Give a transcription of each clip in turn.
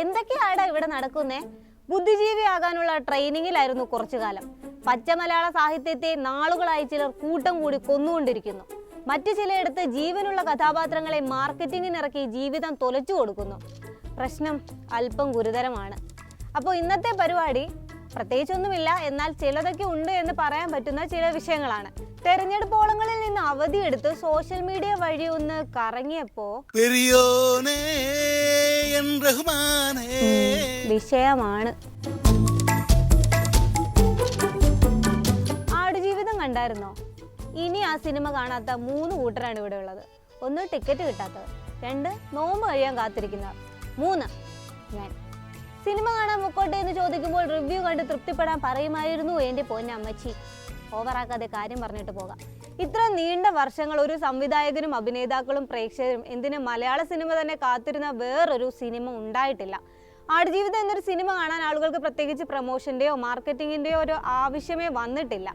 എന്തൊക്കെയാടാ ഇവിടെ നടക്കുന്നേ? ബുദ്ധിജീവി ആകാനുള്ള ട്രെയിനിങ്ങിലായിരുന്നു കുറച്ചു കാലം പച്ച മലയാള സാഹിത്യത്തെ നാളുകളായി ചിലർ കൂട്ടം കൂടി കൊന്നുകൊണ്ടിരിക്കുന്നു. മറ്റു ചിലയിടത്ത് ജീവനുള്ള കഥാപാത്രങ്ങളെ മാർക്കറ്റിങ്ങിനിറക്കി ജീവിതം തൊലച്ചു കൊടുക്കുന്നു. പ്രശ്നം അല്പം ഗുരുതരമാണ്. അപ്പോൾ ഇന്നത്തെ പരിപാടി പ്രത്യേകിച്ചൊന്നുമില്ല എന്നാൽ ചിലതൊക്കെ ഉണ്ട് എന്ന് പറയാൻ പറ്റുന്ന ചില വിഷയങ്ങളാണ്. തെരഞ്ഞെടുപ്പോളങ്ങളിൽ നിന്ന് അവധിയെടുത്ത് സോഷ്യൽ മീഡിയ വഴി ഒന്ന് കറങ്ങിയപ്പോ എൻ വിഷയമാണ്. ആടുജീവിതം കണ്ടായിരുന്നോ? ഇനി ആ സിനിമ കാണാത്ത മൂന്ന് കൂട്ടരാണ് ഇവിടെ ഉള്ളത്. ഒന്ന് ടിക്കറ്റ് കിട്ടാത്തവർ രണ്ട് നോമ്പ് കഴിയാൻ കാത്തിരിക്കുന്നവർ മൂന്ന് ഞാൻ. സിനിമ കാണാൻ മുക്കോട്ടെ എന്ന് ചോദിക്കുമ്പോൾ റിവ്യൂ കണ്ട് തൃപ്തിപ്പെടാൻ പറയുമായിരുന്നു എന്റെ പൊന്നമ്മച്ചി. ഓവറാക്കാതെ കാര്യം പറഞ്ഞിട്ട് പോകാം. ഇത്ര നീണ്ട വർഷങ്ങൾ ഒരു സംവിധായകനും അഭിനേതാക്കളും പ്രേക്ഷകരും എന്തിന് മലയാള സിനിമ തന്നെ കാത്തിരുന്ന വേറൊരു സിനിമ ഉണ്ടായിട്ടില്ല. ആടുജീവിതം എന്നൊരു സിനിമ കാണാൻ ആളുകൾക്ക് പ്രത്യേകിച്ച് പ്രമോഷന്റെയോ മാർക്കറ്റിങ്ങിന്റെയോ ഒരു ആവശ്യമേ വന്നിട്ടില്ല.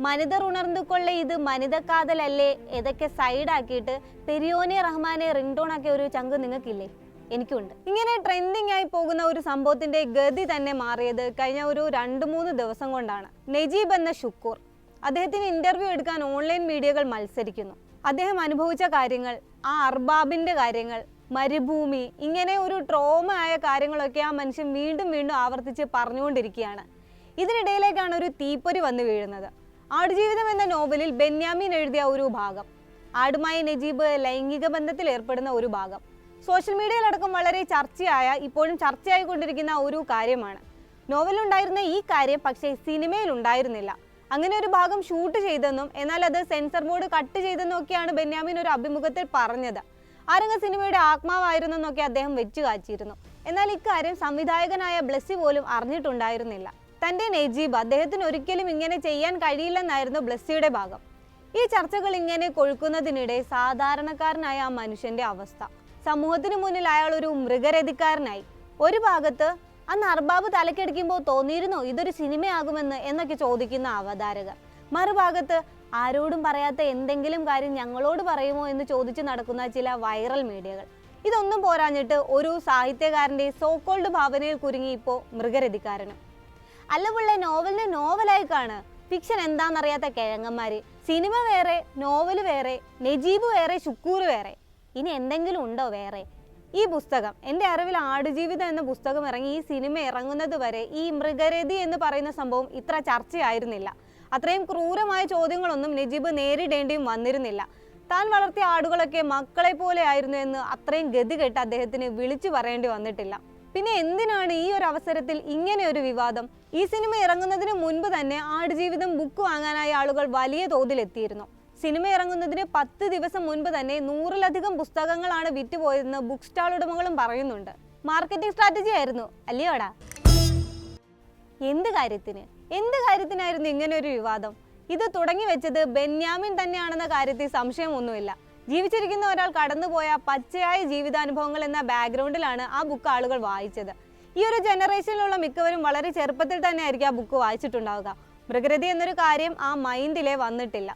മനിതർ ഉണർന്നുകൊള്ള ഇത് മനിത കാതലല്ലേ ഇതൊക്കെ സൈഡാക്കിയിട്ട് പെരിയോനെ റഹ്മാനെ റിംഗ്ടോൺ ആക്കിയ ഒരു ചങ്ക് നിങ്ങൾക്കില്ലേ? എനിക്കുണ്ട്. ഇങ്ങനെ ട്രെൻഡിങ് ആയി പോകുന്ന ഒരു സംഭവത്തിന്റെ ഗതി തന്നെ മാറിയത് കഴിഞ്ഞ ഒരു രണ്ട് മൂന്ന് ദിവസം കൊണ്ടാണ്. നജീബ് എന്ന ഷുക്കൂർ. അദ്ദേഹത്തിന് ഇന്റർവ്യൂ എടുക്കാൻ ഓൺലൈൻ മീഡിയകൾ മത്സരിക്കുന്നു. അദ്ദേഹം അനുഭവിച്ച കാര്യങ്ങൾ ആ അർബാബിന്റെ കാര്യങ്ങൾ മരുഭൂമി ഇങ്ങനെ ഒരു ട്രോമ ആയ കാര്യങ്ങളൊക്കെ ആ മനുഷ്യൻ വീണ്ടും വീണ്ടും ആവർത്തിച്ച് പറഞ്ഞുകൊണ്ടിരിക്കുകയാണ്. ഇതിനിടയിലേക്കാണ് ഒരു തീപ്പൊരി വന്നു വീഴുന്നത്. ആടുജീവിതം എന്ന നോവലിൽ ബെന്യാമിൻ എഴുതിയ ഒരു ഭാഗം ആടുമായി നജീബ് ലൈംഗിക ബന്ധത്തിൽ ഏർപ്പെടുന്ന ഒരു ഭാഗം. സോഷ്യൽ മീഡിയയിലടക്കം വളരെ ചർച്ചയായ ഇപ്പോഴും ചർച്ചയായിക്കൊണ്ടിരിക്കുന്ന ഒരു കാര്യമാണ്. നോവലുണ്ടായിരുന്ന ഈ കാര്യം പക്ഷേ സിനിമയിൽ ഉണ്ടായിരുന്നില്ല. അങ്ങനെ ഒരു ഭാഗം ഷൂട്ട് ചെയ്തെന്നും എന്നാൽ അത് സെൻസർ ബോർഡ് കട്ട് ചെയ്തെന്നും ഒക്കെയാണ് ബെന്യാമിൻ ഒരു അഭിമുഖത്തിൽ പറഞ്ഞത്. ആരംഗ സിനിമയുടെ ആത്മാവായിരുന്നെന്നൊക്കെ അദ്ദേഹം വെച്ചു കാച്ചിരുന്നു എന്നാൽ ഇക്കാര്യം സംവിധായകനായ ബ്ലെസ്സി പോലും അറിഞ്ഞിട്ടുണ്ടായിരുന്നില്ല. തന്റെ നജീബ് അദ്ദേഹത്തിന് ഒരിക്കലും ഇങ്ങനെ ചെയ്യാൻ കഴിയില്ലെന്നായിരുന്നു ബ്ലെസ്സിയുടെ ഭാഗം. ഈ ചർച്ചകൾ ഇങ്ങനെ കൊഴുക്കുന്നതിനിടെ സാധാരണക്കാരനായ ആ മനുഷ്യന്റെ അവസ്ഥ. സമൂഹത്തിന് മുന്നിൽ അയാൾ ഒരു മൃഗരതിക്കാരനായി ഒരു ഭാഗത്ത് അന്ന് അർബാബ് തലക്കെടുക്കുമ്പോൾ തോന്നിയിരുന്നോ ഇതൊരു സിനിമയാകുമെന്ന് എന്നൊക്കെ ചോദിക്കുന്ന അവതാരകർ. മറുഭാഗത്ത് ആരോടും പറയാത്ത എന്തെങ്കിലും കാര്യം ഞങ്ങളോട് പറയുമോ എന്ന് ചോദിച്ചു നടക്കുന്ന ചില വൈറൽ മീഡിയകൾ. ഇതൊന്നും പോരാഞ്ഞിട്ട് ഒരു സാഹിത്യകാരന്റെ സോക്കോൾഡ് ഭാവനയിൽ കുരുങ്ങി ഇപ്പോൾ മൃഗരതിക്കാരനും. അല്ല പിള്ളേ നോവലിനെ നോവലായി കാണ് ഫിക്ഷൻ എന്താണെന്നറിയാത്ത കിഴങ്ങന്മാര്. സിനിമ വേറെ നോവൽ വേറെ നജീബ് വേറെ ശുക്കൂർ വേറെ. ഇനി എന്തെങ്കിലും ഉണ്ടോ വേറെ? ഈ പുസ്തകം എന്റെ അറിവിൽ ആടുജീവിതം എന്ന പുസ്തകം ഇറങ്ങി ഈ സിനിമ ഇറങ്ങുന്നത് വരെ ഈ മൃഗരതി എന്ന് പറയുന്ന സംഭവം ഇത്ര ചർച്ചയായിരുന്നില്ല. അത്രയും ക്രൂരമായ ചോദ്യങ്ങളൊന്നും നജീബ് നേരിടേണ്ടിയും വന്നിരുന്നില്ല. താൻ വളർത്തിയ ആടുകളൊക്കെ മക്കളെ പോലെ ആയിരുന്നു എന്ന് അത്രയും ഗതികെട്ട് അദ്ദേഹത്തിന് വിളിച്ചു പറയേണ്ടി വന്നിട്ടില്ല. പിന്നെ എന്തിനാണ് ഈ ഒരു അവസരത്തിൽ ഇങ്ങനെ ഒരു വിവാദം? ഈ സിനിമ ഇറങ്ങുന്നതിന് മുൻപ് തന്നെ ആടുജീവിതം ബുക്ക് വാങ്ങാനായി ആളുകൾ വലിയ തോതിൽ എത്തിയിരുന്നു സിനിമ ഇറങ്ങുന്നതിന് പത്ത് ദിവസം മുൻപ് തന്നെ നൂറിലധികം പുസ്തകങ്ങളാണ് വിറ്റുപോയതെന്ന് ബുക്ക് സ്റ്റാൾ ഉടമകളും പറയുന്നുണ്ട്. മാർക്കറ്റിംഗ് സ്ട്രാറ്റജി ആയിരുന്നു അല്ലയോടാ എന്ത് കാര്യത്തിന്? എന്ത് കാര്യത്തിനായിരുന്നു ഇങ്ങനെ ഒരു വിവാദം? ഇത് തുടങ്ങി വെച്ചത് ബെന്യാമിൻ തന്നെയാണെന്ന കാര്യത്തിൽ സംശയമൊന്നുമില്ല ജീവിച്ചിരിക്കുന്ന ഒരാൾ കടന്നുപോയ പച്ചയായ ജീവിതാനുഭവങ്ങൾ എന്ന ബാക്ക്ഗ്രൗണ്ടിലാണ് ആ ബുക്ക് ആളുകൾ വായിച്ചത്. ഈ ഒരു ജനറേഷനിലുള്ള മിക്കവരും വളരെ ചെറുപ്പത്തിൽ തന്നെ ആയിരിക്കും ആ ബുക്ക് വായിച്ചിട്ടുണ്ടാവുക. പ്രകൃതി എന്നൊരു കാര്യം ആ മൈൻഡിലെ വന്നിട്ടില്ല.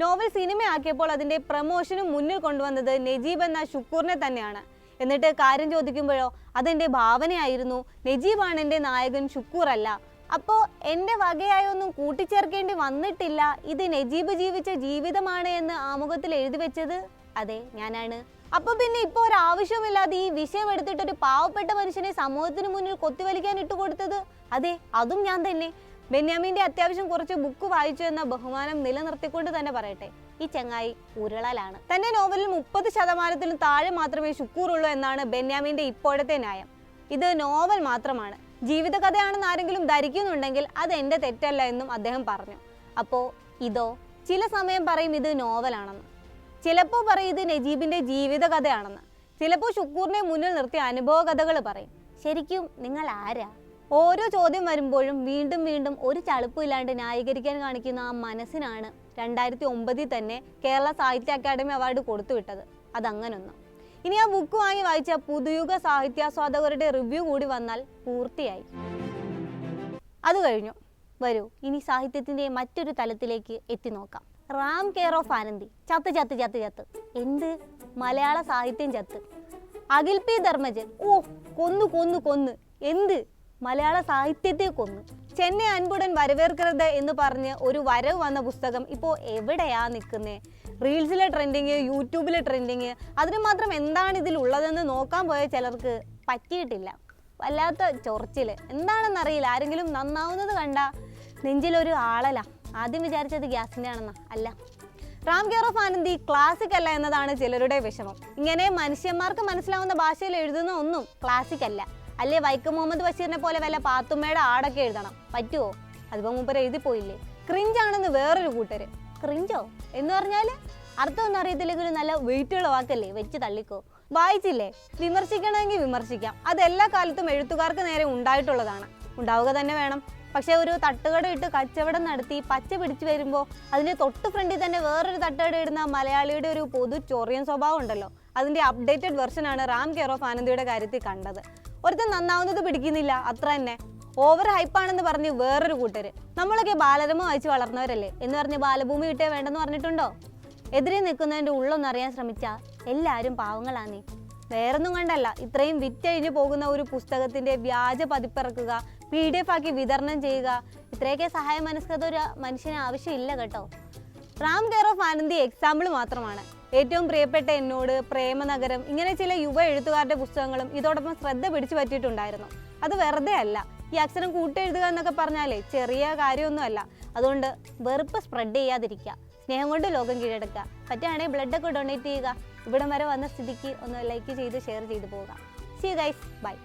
നോവൽ സിനിമയാക്കിയപ്പോൾ അതിന്റെ പ്രമോഷനും മുന്നിൽ കൊണ്ടുവന്നത് നജീബ് എന്ന ഷുക്കൂറിനെ തന്നെയാണ്. എന്നിട്ട് കാര്യം ചോദിക്കുമ്പോഴോ അതെന്റെ ഭാവനയായിരുന്നു. നജീബാണ് എന്റെ നായകൻ ഷുക്കൂർ അല്ല അപ്പോ എന്റെ വകയായൊന്നും കൂട്ടിച്ചേർക്കേണ്ടി വന്നിട്ടില്ല. ഇത് നജീബ് ജീവിച്ച ജീവിതമാണ് എന്ന് ആമുഖത്തിൽ എഴുതി വെച്ചത് അതെ ഞാനാണ്. അപ്പൊ പിന്നെ ഇപ്പൊ ഒരു ആവശ്യമില്ലാതെ ഈ വിഷയം എടുത്തിട്ട് ഒരു പാവപ്പെട്ട മനുഷ്യനെ സമൂഹത്തിന് മുന്നിൽ കൊത്തിവലിക്കാൻ ഇട്ടുകൊടുത്തത്? അതെ അതും ഞാൻ തന്നെ. ബെന്യാമിന്റെ അത്യാവശ്യം കുറച്ച് ബുക്ക് വായിച്ചു എന്ന ബഹുമാനം നിലനിർത്തിക്കൊണ്ട് തന്നെ പറയട്ടെ ഈ ചങ്ങായി ഉരുളലാണ്. തന്റെ നോവലിൽ മുപ്പത് ശതമാനത്തിലും താഴെ മാത്രമേ ശുക്കൂറുള്ളൂ എന്നാണ് ബെന്യാമിന്റെ ഇപ്പോഴത്തെ ന്യായം. ഇത് നോവൽ മാത്രമാണ്. ജീവിതകഥയാണെന്ന് ആരെങ്കിലും ധരിക്കുന്നുണ്ടെങ്കിൽ അത് എന്റെ തെറ്റല്ല എന്നും അദ്ദേഹം പറഞ്ഞു. അപ്പോൾ ഇതോ? ചില സമയം പറയും ഇത് നോവലാണെന്ന് ചിലപ്പോൾ പറയും ഇത് നജീബിന്റെ ജീവിതകഥയാണെന്ന്. ചിലപ്പോൾ ശുക്കൂറിനെ മുന്നിൽ നിർത്തി അനുഭവ കഥകൾ പറയും. ശരിക്കും നിങ്ങൾ ആരാ? ഓരോ ചോദ്യം വരുമ്പോഴും വീണ്ടും വീണ്ടും ഒരു ചളുപ്പില്ലാണ്ട് ന്യായീകരിക്കാൻ കാണിക്കുന്ന ആ മനസ്സിനാണ് രണ്ടായിരത്തി ഒമ്പതിൽ തന്നെ കേരള സാഹിത്യ അക്കാദമി അവാർഡ് കൊടുത്തുവിട്ടത്. അതങ്ങനൊന്നും. ഇനി ആ ബുക്ക് വാങ്ങി വായിച്ച പുതുയുഗ സാഹിത്യാസ്വാദകരുടെ റിവ്യൂ കൂടി വന്നാൽ പൂർത്തിയായി. അത് കഴിഞ്ഞു. വരൂ ഇനി സാഹിത്യത്തിന്റെ മറ്റൊരു തലത്തിലേക്ക് എത്തി നോക്കാം. Ram care of Anandhi. ചത്ത് ചത്ത് ചത്ത് ചത്ത്. എന്ത്? മലയാള സാഹിത്യം ചത്ത്. അഖിൽ പി ധർമ്മജൻ. ഓ കൊന്നു കൊന്നു കൊന്ന്. എന്ത്? മലയാള സാഹിത്യത്തെ കൊന്നു. ചെന്നൈ അൻപുടൻ വരവേർക്കരുത് എന്ന് പറഞ്ഞ് ഒരു വരവ് വന്ന പുസ്തകം ഇപ്പോൾ എവിടെയാ നിൽക്കുന്നത് റീൽസിലെ ട്രെൻഡിങ് യൂട്യൂബിലെ ട്രെൻഡിങ് അതിന് മാത്രം എന്താണ് ഇതിൽ ഉള്ളതെന്ന് നോക്കാൻ പോയ ചിലർക്ക് പറ്റിയിട്ടില്ല. വല്ലാത്ത ചൊറിച്ചിൽ. എന്താണെന്നറിയില്ല. ആരെങ്കിലും നന്നാവുന്നത് കണ്ട നെഞ്ചിലൊരു ആളല്ല ആദ്യം വിചാരിച്ചത് ഗ്യാസിന്റെ ആണെന്നാ അല്ല. Ram care of Anandhi classic അല്ല എന്നതാണ് ചിലരുടെ വിഷമം. ഇങ്ങനെ മനുഷ്യന്മാർക്ക് മനസ്സിലാവുന്ന ഭാഷയിൽ എഴുതുന്ന ഒന്നും ക്ലാസിക് അല്ല. അല്ലേ വൈക്കം മുഹമ്മദ് ബഷീറിനെ പോലെ വല്ല പാത്തുമ്മയുടെ ആടൊക്കെ എഴുതണം. പറ്റുമോ അതിപ്പോ മുമ്പ് എഴുതി പോയില്ലേ? ക്രിഞ്ചാണെന്ന് വേറൊരു കൂട്ടര്. ക്രിഞ്ചോ എന്ന് പറഞ്ഞാൽ അർത്ഥമൊന്നും അറിയത്തില്ലെങ്കിൽ നല്ല വെയിറ്റുള്ള വാക്കല്ലേ? വെച്ച് തള്ളിക്കോ. വായിച്ചില്ലേ? വിമർശിക്കണമെങ്കിൽ വിമർശിക്കാം. അത് എല്ലാ കാലത്തും എഴുത്തുകാർക്ക് നേരെ ഉണ്ടായിട്ടുള്ളതാണ്. ഉണ്ടാവുക തന്നെ വേണം. പക്ഷേ ഒരു തട്ടുകട ഇട്ട് കച്ചവടം നടത്തി പച്ച പിടിച്ചു വരുമ്പോൾ അതിന്റെ തൊട്ട് ഫ്രണ്ടിൽ തന്നെ വേറൊരു തട്ടുകട ഇടുന്ന മലയാളിയുടെ ഒരു പൊതു ചൊറിയൻ സ്വഭാവം ഉണ്ടല്ലോ. അതിന്റെ അപ്ഡേറ്റഡ് വെർഷനാണ് റാം കെയർ ഓഫ് ആനന്ദിയുടെ കാര്യത്തിൽ കണ്ടത്. ഒരുത്തൻ നന്നാവുന്നത് പിടിക്കുന്നില്ല. അത്ര തന്നെ. ഓവർ ഹൈപ്പാണെന്ന് പറഞ്ഞ് വേറൊരു കൂട്ടര്. നമ്മളൊക്കെ ബാലരമ വായിച്ച് വളർന്നവരല്ലേ? എന്ന് പറഞ്ഞ് ബാലഭൂമി കിട്ടിയ വേണ്ടെന്ന് പറഞ്ഞിട്ടുണ്ടോ? എതിരെ നിൽക്കുന്നതിന്റെ ഉള്ളൊന്നും അറിയാൻ ശ്രമിച്ചാ എല്ലാവരും പാവങ്ങളാന്നേ. വേറൊന്നും കണ്ടല്ല. ഇത്രയും വിറ്റഴിഞ്ഞു പോകുന്ന ഒരു പുസ്തകത്തിന്റെ വ്യാജ പതിപ്പിറക്കുക പി ഡി എഫ് ആക്കി വിതരണം ചെയ്യുക ഇത്രയൊക്കെ സഹായ മനസ്കത ഒരു മനുഷ്യന് ആവശ്യമില്ല കേട്ടോ. Ram care of Anandhi example മാത്രമാണ്. ഏറ്റവും പ്രിയപ്പെട്ട എന്നോട് പ്രേമനഗരം ഇങ്ങനെ ചില യുവ എഴുത്തുകാരുടെ പുസ്തകങ്ങളും ഇതോടൊപ്പം ശ്രദ്ധ പിടിച്ചു പറ്റിയിട്ടുണ്ടായിരുന്നു. അത് വെറുതെ അല്ല. ഈ അക്ഷരം കൂട്ടെഴുതുക എന്നൊക്കെ പറഞ്ഞാലേ ചെറിയ കാര്യമൊന്നുമല്ല. അതുകൊണ്ട് വെറുപ്പ് സ്പ്രെഡ് ചെയ്യാതിരിക്കുക. സ്നേഹം കൊണ്ട് ലോകം കീഴടക്കുക. പറ്റുകയാണെങ്കിൽ ബ്ലഡ് ഒക്കെ ഡൊണേറ്റ് ചെയ്യുക. ഇവിടം വരെ വന്ന സ്ഥിതിക്ക് ഒന്ന് ലൈക്ക് ചെയ്ത് ഷെയർ ചെയ്ത് പോവുക. C guys bye